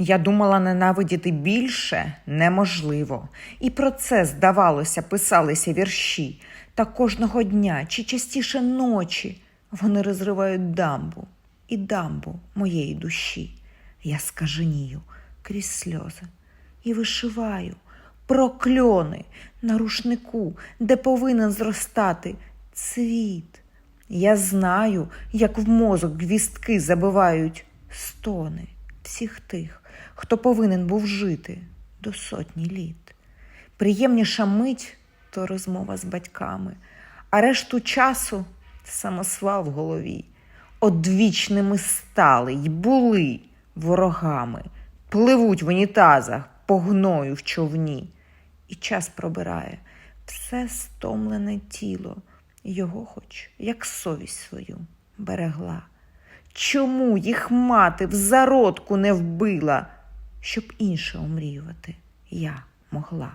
Я думала, ненавидіти більше неможливо. І про це, здавалося, писалися вірші. Та кожного дня чи частіше ночі вони розривають дамбу і дамбу моєї душі. Я скаженію крізь сльози і вишиваю прокльони на рушнику, де повинен зростати цвіт. Я знаю, як в мозок гвістки забивають стони всіх тих, хто повинен був жити до сотні літ. Приємніша мить то розмова з батьками, а решту часу самосвал в голові. Одвічними стали й були ворогами, пливуть в унітазах по гною в човні. І час пробирає все стомлене тіло, його хоч як совість свою берегла. Чому їх мати в зародку не вбила, щоб інше омріювати я могла?